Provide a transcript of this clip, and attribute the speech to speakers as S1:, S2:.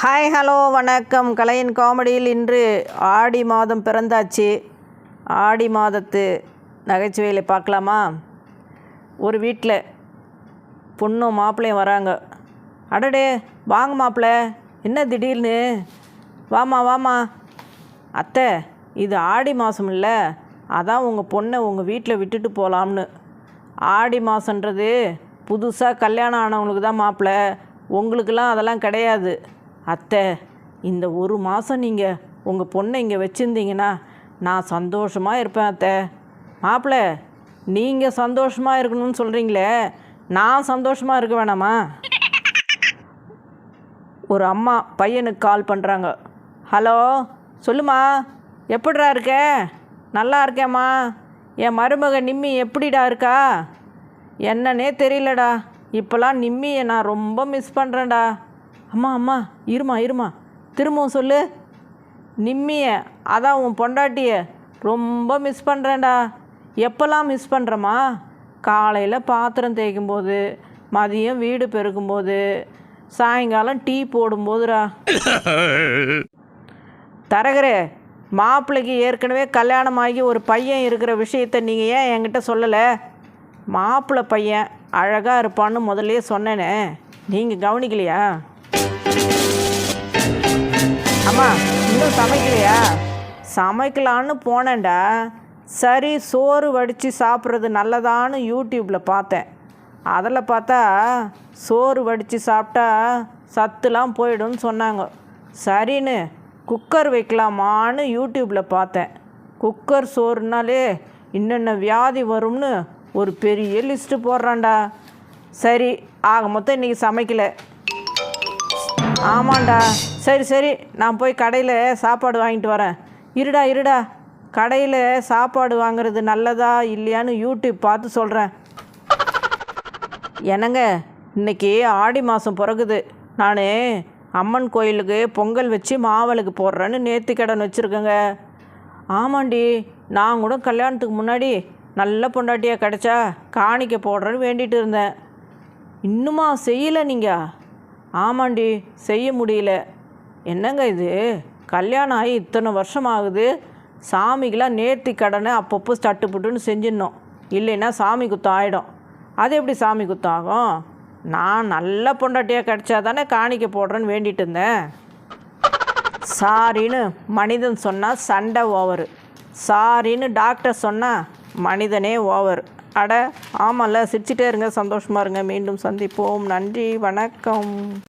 S1: Hi hello வணக்கம். கலையின் காமெடியில் இன்று ஆடி மாதம் பிறந்தாச்சு. ஆடி மாதத்து நகைச்சுவையில் பார்க்கலாமா? ஒரு வீட்டில் பொண்ணும் மாப்பிள்ளையும் வராங்க. அடடே வாங்க மாப்பிள்ளை. என்ன திடீர்னு? வாமா வாமா. அத்தை இது ஆடி மாதம் இல்லை. அதான் உங்கள் பொண்ணை உங்கள் வீட்டில் விட்டுட்டு போகலாம்னு ஆடி மாதன்றது புதுசாக கல்யாணம் ஆனவங்களுக்கு தான் மாப்பிள்ளை. உங்களுக்கெல்லாம் அதெல்லாம் கிடையாது. அத்தை இந்த ஒரு மாதம் நீங்கள் உங்கள் பொண்ணை இங்கே வச்சுருந்தீங்கன்னா நான் சந்தோஷமாக இருப்பேன் அத்தை. மாப்பிள்ளை நீங்கள் சந்தோஷமாக இருக்கணும்னு சொல்கிறீங்களே நான் சந்தோஷமாக இருக்க வேணாமா? ஒரு அம்மா பையனுக்கு கால் பண்ணுறாங்க ஹலோ சொல்லுமா எப்படிடா இருக்க? நல்லா இருக்கேம்மா. என் மருமக நிம்மி எப்படிடா இருக்கா? என்னன்னே தெரியலடா. இப்போலாம் நிம்மியை நான் ரொம்ப மிஸ் பண்ணுறேன்டா அம்மா அம்மா இருமா இருமா. திரும்பவும் சொல்லு. நிம்மிய அதான் உன் பொண்டாட்டிய. ரொம்ப மிஸ் பண்ணுறேன்டா எப்போல்லாம் மிஸ் பண்ணுறம்மா காலையில் பாத்திரம் தேய்க்கும் போது மதியம் வீடு பெருக்கும்போது சாயங்காலம் டீ போடும்போதுடா. தரகரே மாப்பிள்ளைக்கு ஏற்கனவே கல்யாணமாகி ஒரு பையன் இருக்கிற விஷயத்த நீங்கள் ஏன் என்கிட்ட சொல்லலை? மாப்பிள்ளை பையன் அழகாக இருப்பான்னு முதல்லையே சொன்னேனே. நீங்கள் கவனிக்கலையா? அம்மா இன்னும் சமைக்கலையா? சமைக்கலான்னு போனேன்டா. சரி சோறு வடித்து சாப்பிட்றது நல்லதான்னு யூடியூப்பில் பார்த்தேன். அதில் பார்த்தா சோறு வடித்து சாப்பிட்டா சத்துலாம் போயிடும்னு சொன்னாங்க. சரின்னு குக்கர் வைக்கலாமான்னு யூடியூப்பில் பார்த்தேன். குக்கர் சோறுனாலே இன்னென்ன வியாதி வரும்னு ஒரு பெரிய லிஸ்ட்டு போடுறான்டா. சரி ஆக மொத்தம் இன்றைக்கி சமைக்கலை. ஆமாண்டா. சரி சரி. நான் போய் கடையில் சாப்பாடு வாங்கிட்டு வரேன். இருடா இருடா. கடையில் சாப்பாடு வாங்குறது நல்லதா இல்லையான்னு யூடியூப் பார்த்து சொல்கிறேன் என்னங்க இன்னைக்கு ஆடி மாதம் பிறகுது. நான் அம்மன் கோயிலுக்கு பொங்கல் வச்சு மாவளுக்கு போடுறேன்னு நேர்த்தி கடன் வச்சுருக்கேங்க. ஆமாண்டி நான் கூட கல்யாணத்துக்கு முன்னாடி நல்ல பொண்டாட்டியாக கிடச்சா காணிக்க போடுறேன்னு வேண்டிகிட்டு இருந்தேன். இன்னுமா செய்யலை நீங்கள் ஆமாண்டி செய்ய முடியல. என்னங்க இது? கல்யாணம் ஆகி இத்தனை வருஷம் ஆகுது சாமிக்கெலாம் நேர்த்தி கடனை அப்பப்போ ஸ்டட்டுப்புட்டுன்னு செஞ்சிடணும். இல்லைன்னா சாமி குத்தம் ஆகிடும் அது எப்படி சாமி குத்தம் ஆகும்? நான் நல்ல பொண்டாட்டியாக கிடச்சா தானே காணிக்க போடுறேன்னு வேண்டிட்டு இருந்தேன். சாரின்னு மனிதன் சொன்னால் சண்டை ஓவரு. சாரின்னு டாக்டர் சொன்னால் மனிதனே ஓவர். அட ஆமாம்ல சிரிச்சிட்டே இருங்க. சந்தோஷமாக இருங்க. மீண்டும் சந்திப்போம். நன்றி. வணக்கம்.